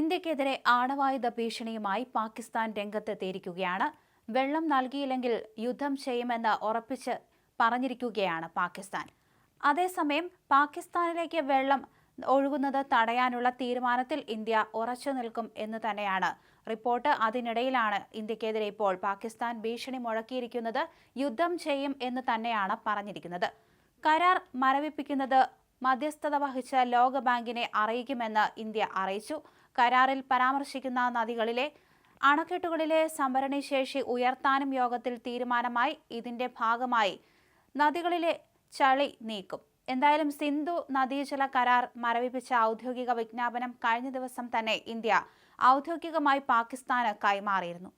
ഇന്ത്യക്കെതിരെ ആണവായുധ ഭീഷണിയുമായി പാകിസ്ഥാൻ രംഗത്തെത്തിയിരിക്കുകയാണ്. വെള്ളം നൽകിയില്ലെങ്കിൽ യുദ്ധം ചെയ്യുമെന്ന് ഉറപ്പിച്ച് പറഞ്ഞിരിക്കുകയാണ് പാകിസ്ഥാൻ. അതേസമയം പാകിസ്ഥാനിലേക്ക് വെള്ളം ഒഴുകുന്നത് തടയാനുള്ള തീരുമാനത്തിൽ ഇന്ത്യ ഉറച്ചു നിൽക്കും എന്ന് തന്നെയാണ് റിപ്പോർട്ട്. അതിനിടയിലാണ് ഇന്ത്യക്കെതിരെ ഇപ്പോൾ പാകിസ്ഥാൻ ഭീഷണി മുഴക്കിയിരിക്കുന്നത് യുദ്ധം ചെയ്യും എന്ന് തന്നെയാണ് പറഞ്ഞിരിക്കുന്നത്. കരാർ മരവിപ്പിക്കുന്നത് മധ്യസ്ഥത വഹിച്ച ലോകബാങ്കിനെ അറിയിക്കുമെന്ന് ഇന്ത്യ അറിയിച്ചു. കരാറിൽ പരാമർശിക്കുന്ന നദികളിലെ അണക്കെട്ടുകളിലെ സംഭരണി ശേഷി ഉയർത്താനും യോഗത്തിൽ തീരുമാനമായി. ഇതിന്റെ ഭാഗമായി നദികളിലെ ചളി നീക്കും. എന്തായാലും സിന്ധു നദീജല കരാർ മരവിപ്പിച്ച ഔദ്യോഗിക വിജ്ഞാപനം കഴിഞ്ഞ ദിവസം തന്നെ ഇന്ത്യ ഔദ്യോഗികമായി പാകിസ്ഥാന് കൈമാറിയിരുന്നു.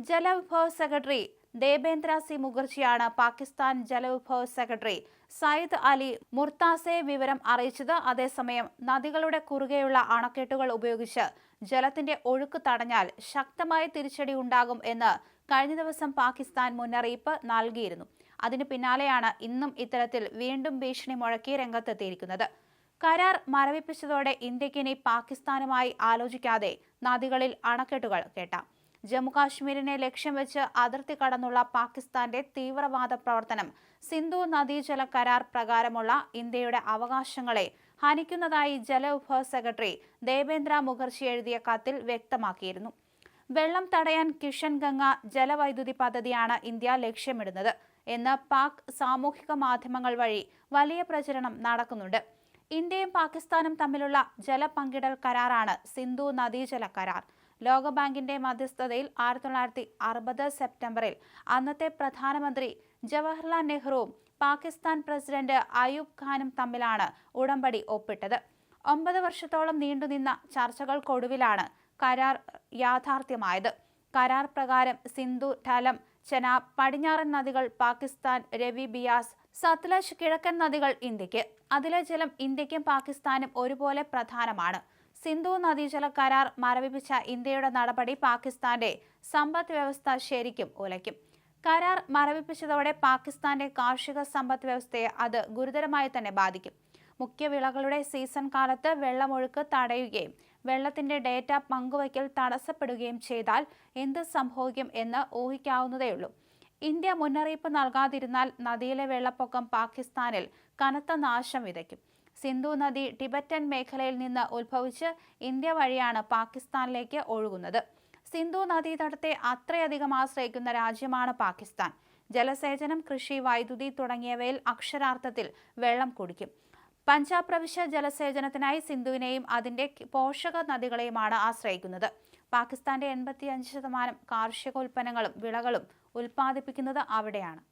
ജലവിഭവ സെക്രട്ടറി ദേബേന്ദ്ര സി മുഖർജിയാണ് പാകിസ്ഥാൻ ജലവിഭവ സെക്രട്ടറി. സയ്യിദ് അലി മുർത്താസെ വിവരം അറിയിച്ചത് അതേസമയം നദികളുടെ കുറുകെയുള്ള അണക്കെട്ടുകൾ ഉപയോഗിച്ച് ജലത്തിന്റെ ഒഴുക്ക് തടഞ്ഞാൽ ശക്തമായ തിരിച്ചടി ഉണ്ടാകും എന്ന് കഴിഞ്ഞ ദിവസം പാകിസ്ഥാൻ മുന്നറിയിപ്പ് നൽകിയിരുന്നു. അതിന് പിന്നാലെയാണ് ഇന്നും ഇത്തരത്തിൽ വീണ്ടും ഭീഷണി മുഴക്കി രംഗത്തെത്തിയിരിക്കുന്നത്. കരാർ മരവിപ്പിച്ചതോടെ ഇന്ത്യക്കിനി പാകിസ്ഥാനുമായി ആലോചിക്കാതെ നദികളിൽ അണക്കെട്ടുകൾ കേട്ടാം. ജമ്മുകാശ്മീരിനെ ലക്ഷ്യം വെച്ച് അതിർത്തി കടന്നുള്ള പാകിസ്ഥാന്റെ തീവ്രവാദ പ്രവർത്തനം സിന്ധു നദീജല കരാർ പ്രകാരമുള്ള ഇന്ത്യയുടെ അവകാശങ്ങളെ ഹനിക്കുന്നതായി ജല ജലവിഭവ സെക്രട്ടറി ദേവേന്ദ്ര മുഖർജി എഴുതിയ കത്തിൽ വ്യക്തമാക്കിയിരുന്നു. വെള്ളം തടയാൻ കിഷൻ ഗംഗ ജലവൈദ്യുതി പദ്ധതിയാണ് ഇന്ത്യ ലക്ഷ്യമിടുന്നത് എന്ന് പാക് സാമൂഹിക മാധ്യമങ്ങൾ വഴി വലിയ പ്രചരണം നടക്കുന്നുണ്ട്. ഇന്ത്യയും പാകിസ്ഥാനും തമ്മിലുള്ള ജലപങ്കിടൽ കരാറാണ് സിന്ധു നദീജല കരാർ. ലോകബാങ്കിന്റെ മധ്യസ്ഥതയിൽ ആയിരത്തി തൊള്ളായിരത്തി അറുപത് സെപ്റ്റംബറിൽ അന്നത്തെ പ്രധാനമന്ത്രി ജവഹർലാൽ നെഹ്റുവും പാകിസ്ഥാൻ പ്രസിഡന്റ് അയൂബ് ഖാനും തമ്മിലാണ് ഉടമ്പടി ഒപ്പിട്ടത്. ഒമ്പത് വർഷത്തോളം നീണ്ടുനിന്ന ചർച്ചകൾക്കൊടുവിലാണ് കരാർ യാഥാർത്ഥ്യമായത്. കരാർ പ്രകാരം സിന്ധു ഠലം ചെനാബ് പടിഞ്ഞാറൻ നദികൾ പാകിസ്ഥാൻ രവി ബിയാസ് സത്ലജ് കിഴക്കൻ നദികൾ ഇന്ത്യയ്ക്ക്. അതിലെ ജലം ഇന്ത്യക്കും പാകിസ്ഥാനും ഒരുപോലെ പ്രധാനമാണ്. സിന്ധു നദീജല കരാർ മരവിപ്പിച്ച ഇന്ത്യയുടെ നടപടി പാകിസ്ഥാന്റെ സമ്പദ് വ്യവസ്ഥ ശരിക്കും ഉലയ്ക്കും. കരാർ മരവിപ്പിച്ചതോടെ പാകിസ്ഥാന്റെ കാർഷിക സമ്പദ് വ്യവസ്ഥയെ അത് ഗുരുതരമായി തന്നെ ബാധിക്കും. മുഖ്യ വിളകളുടെ സീസൺ കാലത്ത് വെള്ളമൊഴുക്ക് തടയുകയും വെള്ളത്തിന്റെ ഡേറ്റ പങ്കുവയ്ക്കൽ തടസ്സപ്പെടുകയും ചെയ്താൽ എന്ത് സംഭവിക്കും എന്ന് ഊഹിക്കാവുന്നതേയുള്ളൂ. ഇന്ത്യ മുന്നറിയിപ്പ് നൽകാതിരുന്നാൽ നദിയിലെ വെള്ളപ്പൊക്കം പാകിസ്ഥാനിൽ കനത്ത നാശം വിതയ്ക്കും. സിന്ധു നദി ടിബറ്റൻ മേഖലയിൽ നിന്ന് ഉത്ഭവിച്ച് ഇന്ത്യ വഴിയാണ് പാകിസ്ഥാനിലേക്ക് ഒഴുകുന്നത്. സിന്ധു നദീതടത്തെ അത്രയധികം ആശ്രയിക്കുന്ന രാജ്യമാണ് പാകിസ്ഥാൻ. ജലസേചനം കൃഷി വൈദ്യുതി തുടങ്ങിയവയിൽ അക്ഷരാർത്ഥത്തിൽ വെള്ളം കുടിക്കും. പഞ്ചാബ് പ്രവിശ്യ ജലസേചനത്തിനായി സിന്ധുവിനെയും അതിന്റെ പോഷക നദികളെയുമാണ് ആശ്രയിക്കുന്നത്. പാകിസ്ഥാന്റെ എൺപത്തിയഞ്ച് ശതമാനം കാർഷിക ഉൽപ്പന്നങ്ങളും വിളകളും ഉൽപ്പാദിപ്പിക്കുന്നത് അവിടെയാണ്.